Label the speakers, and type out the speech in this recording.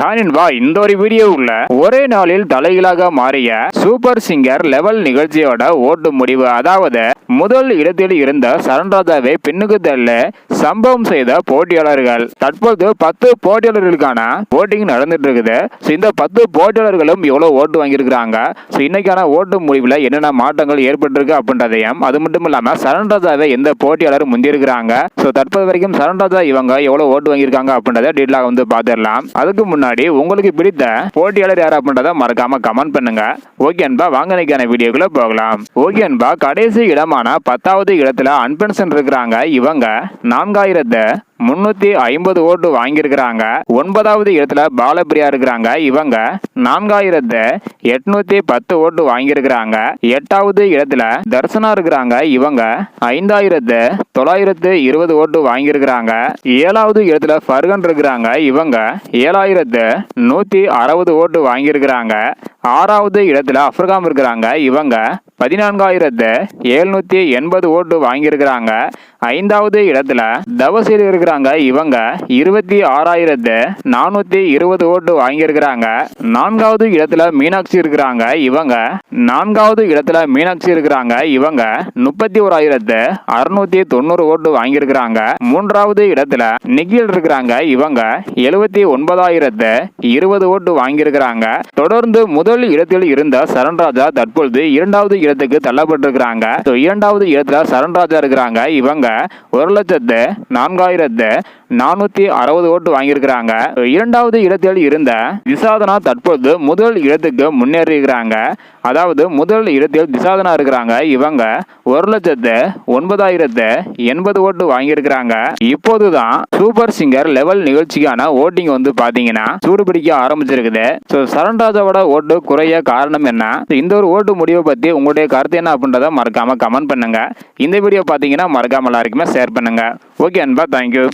Speaker 1: ஹானின்பா இந்த ஒரு வீடியோவுல ஒரே நாளில் தலைகளாக மாறிய சூப்பர் சிங்கர் லெவல் நிகழ்ச்சியோட ஓட்டு முடிவு. அதாவது முதல் இடத்தில் இருந்த சரண்ராஜாவை பின்னுக்கு தள்ள சம்பவம் செய்த போட்டியாளர்கள். தற்போது பத்து போட்டியாளர்களுக்கான போட்டிங் நடந்துட்டு இருக்குது ஸோ இந்த பத்து போட்டியாளர்களும் எவ்வளவு ஓட்டு வாங்கியிருக்கிறாங்க. ஸோ இன்னைக்கான ஓட்டு முடிவில் என்னென்ன மாற்றங்கள் ஏற்பட்டிருக்கு அப்படின்றதையும் அது மட்டும் இல்லாம சரண்ராஜாவை எந்த போட்டியாளர் முந்தியிருக்கிறாங்க? ஸோ தற்போது வரைக்கும் சரண்ராஜா இவங்க எவ்வளவு ஓட்டு வாங்கியிருக்காங்க அப்படின்றத டீட்டெயிலாக வந்து பார்த்துடலாம். அதுக்கு முன்னாடி உங்களுக்கு பிடித்த போட்டியாளர் யார் அப்படின்றத மறக்காம கமெண்ட் பண்ணுங்க. ஓகே அன்பா வாங்க இன்னைக்கான வீடியோக்குள்ள போகலாம். ஓகே அன்பா கடைசி இடமான பத்தாவது இடத்துல அன்பென்சன் இருக்கிறாங்க இவங்க. நான்காயிரத்தை முன்னூத்தி ஐம்பது ஓட்டு வாங்கியிருக்கிறாங்க. ஒன்பதாவது இடத்துல பாலபிரியா இருக்கிறாங்க. இவங்க நான்காயிரத்து எட்நூத்தி பத்து ஓட்டு வாங்கியிருக்கிறாங்க. எட்டாவது இடத்துல தர்சனா இருக்கிறாங்க. இவங்க ஐந்தாயிரத்து தொள்ளாயிரத்து இருபது ஓட்டு வாங்கியிருக்கிறாங்க. ஏழாவது இடத்துல ஃபர்கன் இருக்கிறாங்க. இவங்க ஏழாயிரத்து நூத்தி அறுபது ஓட்டு வாங்கியிருக்கிறாங்க. ஆறாவது இடத்துல அஃப்ரகாம் இருக்கிறாங்க. இவங்க பதினான்காயிரத்து எழுநூத்தி எண்பது ஓட்டு வாங்கியிருக்கிறாங்க. ஐந்தாவது இடத்துல தவசில் இருக்கிறாங்க. இவங்க இருபத்தி ஆறாயிரத்து நானூத்தி இருபது ஓட்டு வாங்கியிருக்கிறாங்க. நான்காவது இடத்துல மீனாட்சி இருக்கிறாங்க. இவங்க நான்காவது இடத்துல மீனாட்சி இருக்கிறாங்க. இவங்க முப்பத்தி ஓராயிரத்து அறுநூத்தி தொண்ணூறு ஓட்டு வாங்கியிருக்கிறாங்க. மூன்றாவது இடத்துல நிகில் இருக்கிறாங்க. இவங்க எழுபத்தி ஒன்பதாயிரத்து இருபது ஓட்டு வாங்கியிருக்கிறாங்க. தொடர்ந்து முதல் இடத்தில் இருந்த சரண்ராஜா தற்பொழுது இரண்டாவது இடத்துக்கு தள்ளப்பட்டிருக்கிறாங்க. இரண்டாவது இடத்துல சரண்ராஜா இருக்கிறாங்க. இவங்க ஒரு லட்சத்து நான்காயிரத்து நானூத்தி அறுபது ஓட்டு வாங்கியிருக்கிறாங்க. இரண்டாவது இடத்தில் இருந்த திசாதனா தற்பொழுது முதல் இடத்துக்கு முன்னேறியிருக்கிறாங்க. அதாவது முதல் இடத்தில் திசாதனா இருக்கிறாங்க. இவங்க ஒரு லட்சத்து ஒன்பதாயிரத்து எண்பது ஓட்டு வாங்கியிருக்கிறாங்க. இப்போதுதான் சூப்பர் சிங்கர் லெவல் நிகழ்ச்சிக்கான ஓட்டிங் வந்து பாத்தீங்கன்னா சூடுபிடிக்க ஆரம்பிச்சிருக்குது. ஸோ சரண்ராஜாவோட ஓட்டு குறைய காரணம் என்ன? இந்த ஒரு ஓட்டு முடிவை பத்தி உங்களுடைய கருத்து என்ன அப்படின்றத மறக்காம கமெண்ட் பண்ணுங்க. இந்த வீடியோ பாத்தீங்கன்னா மறக்காம எல்லாருக்குமே ஷேர் பண்ணுங்க. ஓகே அன்பா தேங்க்யூ